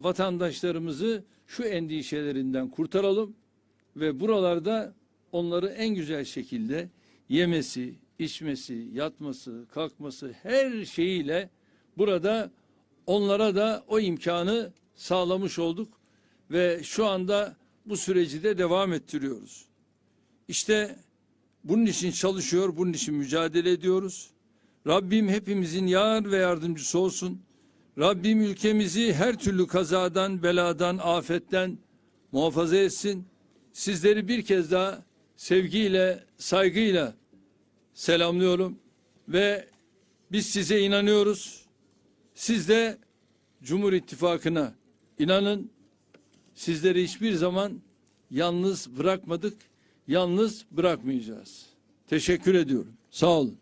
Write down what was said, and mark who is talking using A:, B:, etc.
A: vatandaşlarımızı şu endişelerinden kurtaralım ve buralarda onları en güzel şekilde yemesi, içmesi, yatması, kalkması her şeyiyle burada onlara da o imkanı sağlamış olduk ve şu anda bu süreci de devam ettiriyoruz. İşte bunun için çalışıyor, bunun için mücadele ediyoruz. Rabbim hepimizin yar ve yardımcısı olsun. Rabbim ülkemizi her türlü kazadan, beladan, afetten muhafaza etsin. Sizleri bir kez daha sevgiyle, saygıyla selamlıyorum ve biz size inanıyoruz. Siz de Cumhur İttifakı'na inanın. Sizleri hiçbir zaman yalnız bırakmadık, yalnız bırakmayacağız. Teşekkür ediyorum. Sağ olun.